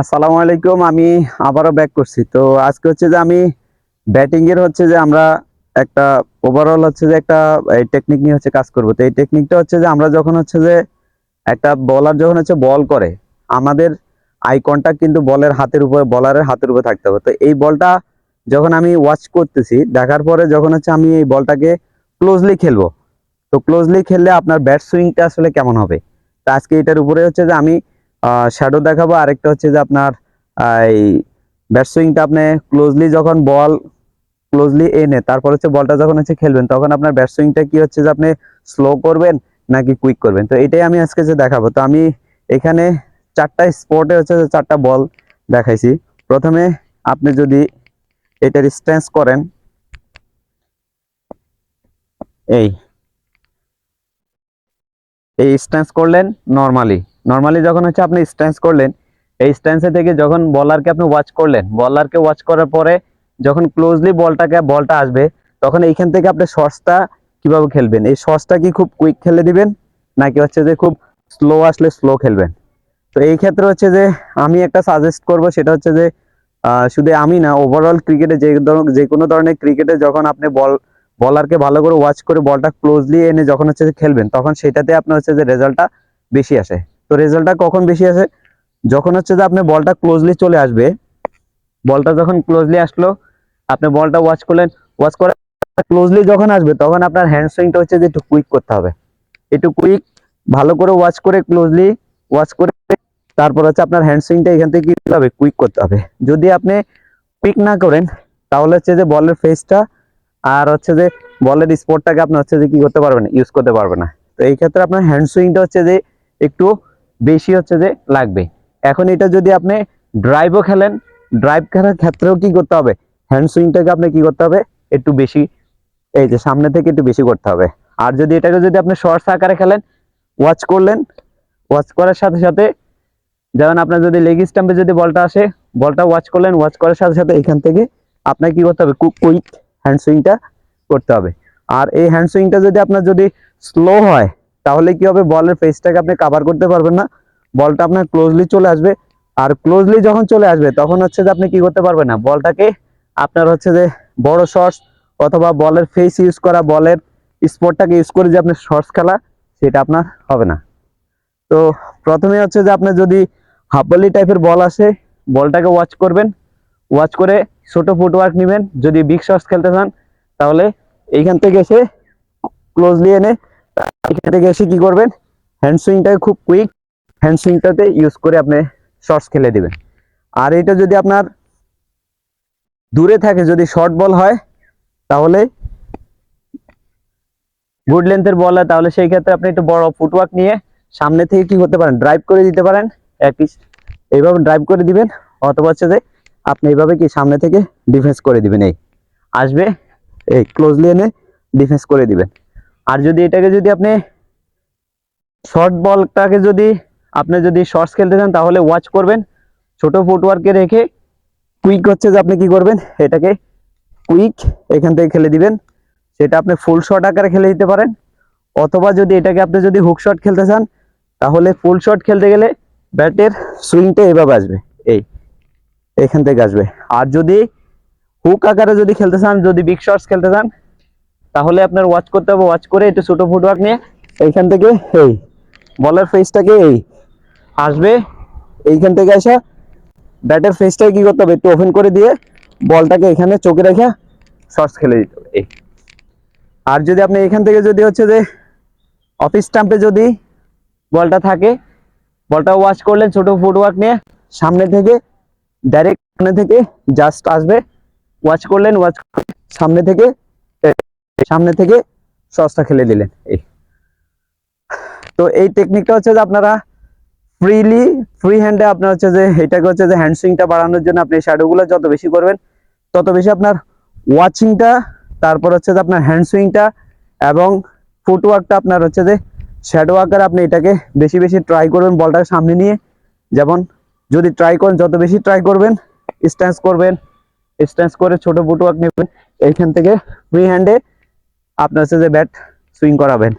আসসালামু আলাইকুম, আমি আবারও ব্যাক করছি। তো আজকে হচ্ছে যে আমি ব্যাটিং এর হচ্ছে যে আমরা একটা ওভারঅল হচ্ছে যে একটা, এই টেকনিক নিয়ে হচ্ছে কাজ করব। তো এই টেকনিকটা হচ্ছে যে আমরা যখন হচ্ছে যে একটা বলার যখন হচ্ছে বল করে, আমাদের আই কিন্তু বলের হাতের উপরে বলারের হাতের উপরে থাকতে হবে। তো এই বলটা যখন আমি ওয়াচ করতেছি, দেখার পরে যখন হচ্ছে আমি এই বলটাকে ক্লোজলি খেলব, তো ক্লোজলি খেললে আপনার ব্যাট সুইংটা আসলে কেমন হবে? তো আজকে এটার উপরে হচ্ছে যে আমি শ্যাডো দেখাবো। আরেকটা হচ্ছে যে আপনার এই ব্যাট সুইংটা আপনি ক্লোজলি যখন বল ক্লোজলি এনে, তারপর হচ্ছে বলটা যখন হচ্ছে খেলবেন, তখন আপনার ব্যাট সুইংটা কি হচ্ছে যে আপনি স্লো করবেন নাকি কুইক করবেন? তো এটাই আমি আজকে যে দেখাবো। তো আমি এখানে চারটা স্পটে হচ্ছে যে চারটা বল দেখাইছি। প্রথমে আপনি যদি এটার স্ট্যান্স করেন, এই এই স্ট্যান্স করলেন নর্মালি নর্মালি যখন হচ্ছে আপনি স্ট্যান্স করলেন, এই স্ট্যান্সে থেকে যখন বলারকে আপনি ওয়াচ করলেন বলারকে ওয়াচ করার পরে যখন ক্লোজলি বলটাকে, বলটা আসবে, তখন এইখান থেকে আপনি শর্টসটা কীভাবে খেলবেন? এই শর্টসটা কি খুব কুইক খেলে দিবেন? নাকি হচ্ছে যে খুব স্লো আসলে স্লো খেলবেন? তো এই ক্ষেত্রে হচ্ছে যে আমি একটা সাজেস্ট করব, সেটা হচ্ছে যে শুধু আমি না ওভারঅল ক্রিকেটে যে যে কোনো ধরনের ক্রিকেটে যখন আপনি বল বলারকে ভালো করে ওয়াচ করে বলটা ক্লোজলি এনে যখন হচ্ছে যে খেলবেন, তখন সেটাতে আপনার হচ্ছে যে রেজাল্টটা বেশি আসে। তো রেজাল্টটা কখন বেশি আসে? যখন হচ্ছে যে আপনি বলটা ক্লোজলি চলে আসবে বলটা যখন ক্লোজলি আসলো, আপনি বলটা ওয়াচ করলেন ওয়াচ করে ক্লোজলি যখন আসবে, তখন আপনার হ্যান্ড সুইংটা হচ্ছে যে একটু কুইক করতে হবে। একটু কুইক ভালো করে ওয়াচ করে ক্লোজলি ওয়াচ করে তারপর হচ্ছে আপনার হ্যান্ড সুইংটা এখান থেকে কি হবে কুইক করতে হবে। যদি আপনি কুইক না করেন, তাহলে হচ্ছে যে বলের ফেসটা আর হচ্ছে যে বলের স্পটটাকে আপনি হচ্ছে যে কি করতে পারবেন ইউজ করতে পারবেন না। তো এই ক্ষেত্রে আপনার হ্যান্ড সুইংটা হচ্ছে যে একটু বেশি হচ্ছে যে লাগবে। এখন এটা যদি আপনি ড্রাইভও খেলেন ড্রাইভ খেলার ক্ষেত্রেও কি করতে হবে? হ্যান্ড সুইংটাকে আপনি কি করতে হবে? একটু বেশি, এই যে সামনে থেকে একটু বেশি করতে হবে। আর যদি এটাকে যদি আপনি শর্টস আকারে খেলেন ওয়াচ করলেন ওয়াচ করার সাথে সাথে যেমন আপনার যদি লেগ স্টাম্পে যদি বলটা আসে, বলটা ওয়াচ করলেন ওয়াচ করার সাথে সাথে এখান থেকে আপনার কি করতে হবে? কুইক হ্যান্ড সুইংটা করতে হবে। আর এই হ্যান্ড সুইংটা যদি আপনার যদি স্লো হয় তাহলে কি হবে? বলের ফেসটাকে আপনি কাভার করতে পারবেন না। বলটা আপনার ক্লোজলি চলে আসবে। আর ক্লোজলি যখন চলে আসবে, তখন হচ্ছে যে আপনি কি করতে পারবেন না? বলটাকে আপনার হচ্ছে যে বড় শর্টস অথবা বলের ফেস ইউজ করা বলের স্পটটাকে ইউজ করে যে আপনি শর্টস খেলা, সেটা আপনার হবে না। তো প্রথমে হচ্ছে যে আপনার যদি হাফবলি টাইপের বল আসে, বলটাকে ওয়াচ করবেন। ওয়াচ করে ছোট ফুটওয়ার্ক নেবেন। যদি বিগ শটস খেলতে চান, তাহলে এইখান থেকে এসে ক্লোজলি এনে এখান থেকে এসে কি করবেন? হ্যান্ড সুইংটাকে খুব কুইক হ্যান্ড সুইংটাতে ইউজ করে আপনি শর্টস খেলে দিবেন। আর এটা যদি আপনার দূরে থাকে, যদি শর্ট বল হয়, তাহলে গুড লেন্থের বল হয়, তাহলে সেই ক্ষেত্রে আপনি একটু বড় ফুটওয়ার্ক নিয়ে সামনে থেকে কি করতে পারেন? ড্রাইভ করে দিতে পারেন একই এইভাবে ড্রাইভ করে দিবেন, অথবা হচ্ছে যে আপনি এইভাবে কি সামনে থেকে ডিফেন্স করে দিবেন, এই। আসবে, এই ক্লোজলি এনে ডিফেন্স করে দিবেন। আর যদি এটাকে যদি আপনি শর্ট বলটাকে যদি আপনি যদি শর্টস খেলতে চান, তাহলে ওয়াচ করবেন। ছোট ফুটওয়ার্কে রেখে কুইক হচ্ছে যে আপনি কি করবেন? এটাকে কুইক এখান থেকে খেলে দিবেন। সেটা আপনি ফুল শট আকারে খেলে দিতে পারেন। অথবা যদি এটাকে আপনি যদি হুক শট খেলতে চান, তাহলে ফুল শট খেলতে গেলে ব্যাটের সুইংটা এভাবে আসবে। এই, এখান থেকে আসবে। আর যদি হুক আকারে যদি খেলতে চান, যদি বিগ শটস খেলতে চান তাহলে আপনার ওয়াচ করতে হবে ওয়াচ করে একটু ছোট ফুটওয়ার্ক নিয়ে এইখান থেকে এই বলের ফেসটাকে এই আসবে। এইখান থেকে আসা ব্যাটের ফেসটাকে কি করতে হবে, একটু ওপেন করে দিয়ে বলটাকে এখানে চোখে রেখে শর্টস খেলে দিতে হবে, এই। আর যদি আপনি এখান থেকে যদি হচ্ছে যে অফিস স্টাম্পে যদি বলটা থাকে, বলটা ওয়াচ করলেন ছোট ফুটওয়ার্ক নিয়ে, সামনে থেকে ডাইরেক্ট সামনে থেকে জাস্ট আসবে ওয়াচ করলেন ওয়াচ সামনে থেকে সামনে থেকে সসটা খেলে দিলেন, এই। তো এই টেকনিকটা হচ্ছে যে আপনারা ফ্রিলি ফ্রি হ্যান্ডে আপনার হচ্ছে যে, এটাকে হচ্ছে যে হ্যান্ড সুইংটা বাড়ানোর জন্য আপনি শ্যাডোগুলো যত বেশি করবেন, তত বেশি আপনার ওয়াচিংটা তারপর হচ্ছে যে আপনার হ্যান্ড সুইংটা এবং ফুটওয়ার্কটা আপনার হচ্ছে যে শ্যাডো আকারে আপনি এটাকে বেশি বেশি ট্রাই করবেন বলটাকে সামনে নিয়ে। যেমন যদি ট্রাই করেন, যত বেশি ট্রাই করবেন স্ট্যান্স করবেন স্ট্যান্স করে ছোট ফুটওয়ার্ক নেবেন, এইখান থেকে ফ্রি হ্যান্ডে আপনার হচ্ছে যে ব্যাট সুইং করাবেন।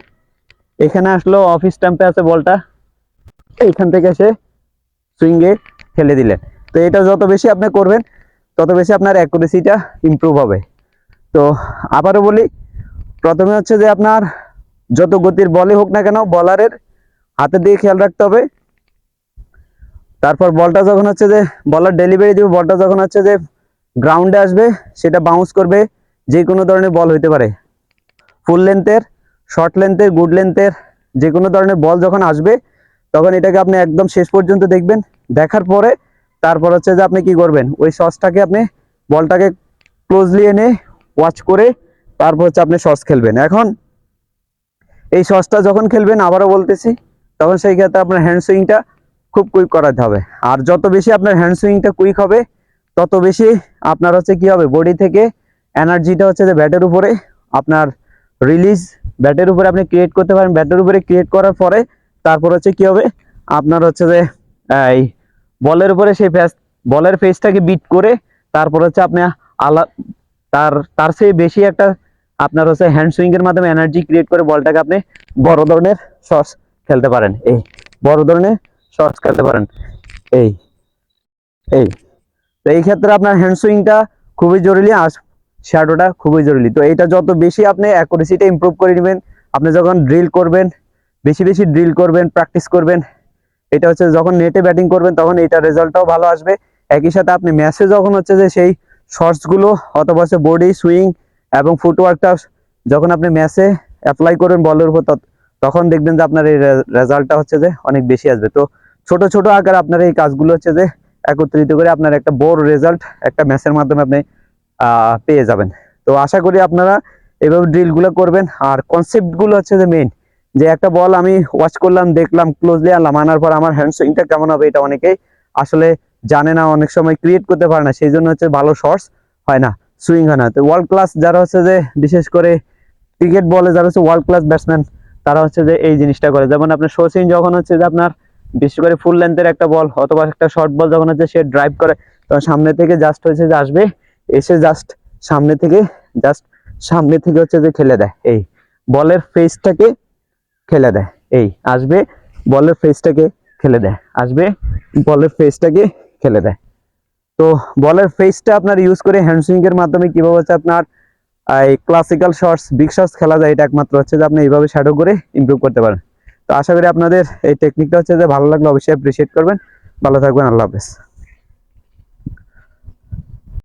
এখানে আসলো অফিস স্ট্যাম্পে আছে বলটা। এইখান থেকে এসে সুইংয়ে খেলে দিলেন। তো এটা যত বেশি আপনি করবেন, তত বেশি আপনার অ্যাকুরেসিটা ইমপ্রুভ হবে। তো আবারও বলি, প্রথমে হচ্ছে যে আপনার যত গতির বলে হোক না কেন বলারের হাতের দিকে খেয়াল রাখতে হবে। তারপর বলটা যখন হচ্ছে যে বলার ডেলিভারি দিবে, বলটা যখন হচ্ছে যে গ্রাউন্ডে আসবে, সেটা বাউন্স করবে যে কোনো ধরনের বল হইতে পারে। ফুল লেন্থের শর্ট লেন্থের গুড লেন্থের যে কোনো ধরনের বল যখন আসবে, তখন এটাকে আপনি একদম শেষ পর্যন্ত দেখবেন। দেখার পরে, তারপর হচ্ছে যে আপনি কি করবেন? ওই সসটাকে আপনি বলটাকে ক্লোজলি এনে ওয়াচ করে, তারপর হচ্ছে আপনি সস খেলবেন। এখন, এই সসটা যখন খেলবেন, আবারও বলতেছি, তখন সেই ক্ষেত্রে আপনার হ্যান্ড সুইংটা খুব কুইক করাতে হবে। আর যত বেশি আপনার হ্যান্ড সুইংটা কুইক হবে, তত বেশি আপনার হচ্ছে কি হবে? বডি থেকে এনার্জিটা হচ্ছে যে ব্যাটের উপরে, আপনার রিলিজ ব্যাটের উপরে আপনি ক্রিয়েট করতে পারেন। ব্যাটের উপরে ক্রিয়েট করার পরে তারপর হচ্ছে কি হবে? আপনার হচ্ছে যে, এই বলের উপরে সেই ফেস বলের ফেসটাকে বিট করে তারপর হচ্ছে আপনি আলা তার তার চেয়ে বেশি একটা আপনার হচ্ছে হ্যান্ড সুইং এর মাধ্যমে এনার্জি ক্রিয়েট করে বলটাকে আপনি বড় ধরনের শটস খেলতে পারেন। এই বড় ধরনের শটস খেলতে পারেন। এই এই। তো এই ক্ষেত্রে আপনার হ্যান্ড সুইংটা খুবই জরুরি। আর শ্যাডোটা খুবই জরুরি। তো এটা যত বেশি আপনি অ্যাকুরেসিটা ইমপ্রুভ করে নেবেন, আপনি যখন ড্রিল করবেন, বেশি বেশি ড্রিল করবেন প্র্যাকটিস করবেন, এটা হচ্ছে যখন নেটে ব্যাটিং করবেন, তখন এটা রেজাল্টটাও ভালো আসবে। একই সাথে আপনি ম্যাচে যখন হচ্ছে যে সেই শর্টসগুলো অথবা হচ্ছে বডি সুইং এবং ফুটওয়ার্কটা যখন আপনি ম্যাচে অ্যাপ্লাই করবেন বলের উপর তখন দেখবেন যে আপনার এই রেজাল্টটা হচ্ছে যে অনেক বেশি আসবে। তো ছোট ছোট আকারে আপনার এই কাজগুলো হচ্ছে যে একত্রিত করে আপনার একটা বড় রেজাল্ট একটা ম্যাচের মাধ্যমে আপনি পেয়ে যাবেন। তো আশা করি আপনারা এভাবে ড্রিলগুলো করবেন। আর কনসেপ্টগুলো হচ্ছে যে মেইন যে একটা বল আমি ওয়াচ করলাম, দেখলাম ক্লোজলি আনলাম, আনার পর আমার হ্যান্ড সুইংটা কেমন হবে এটা অনেকেই আসলে জানে না, অনেক সময় ক্রিয়েট করতে পারে না, সেই জন্য হচ্ছে ভালো শর্টস হয় না সুইং হয় না। তো ওয়ার্ল্ড ক্লাস যারা হচ্ছে যে, বিশেষ করে ক্রিকেট বলে যারা হচ্ছে ওয়ার্ল্ড ক্লাস ব্যাটসম্যান তারা হচ্ছে যে এই জিনিসটা করে। যেমন আপনার সচিন যখন হচ্ছে যে আপনার বিশেষ করে ফুল লেন্থের একটা বল অথবা একটা শর্ট বল যখন হচ্ছে সে ড্রাইভ করে, তখন সামনে থেকে জাস্ট হচ্ছে যে আসবে এসে জাস্ট সামনে থেকে জাস্ট সামনে থেকে হচ্ছে যে খেলে দেয়। এই বলের ফেসটাকে খেলে দেয়। এই, আসবে, বলের ফেসটাকে খেলে দেয়। আসবে, বলের ফেসটাকে খেলে দেয়। তো বলের ফেসটা আপনার ইউজ করে হ্যান্ড সুইং এর মাধ্যমে কীভাবে হচ্ছে আপনার এই ক্লাসিক্যাল শটস বিগ শটস খেলা যায়, এটা একমাত্র হচ্ছে যে আপনি এইভাবে শ্যাডো করে ইমপ্রুভ করতে পারেন। তো আশা করি আপনাদের এই টেকনিকটা হচ্ছে যে ভালো লাগলে, অবশ্যই অ্যাপ্রিসিয়েট করবেন। ভালো থাকবেন, আল্লাহ হাফেজ।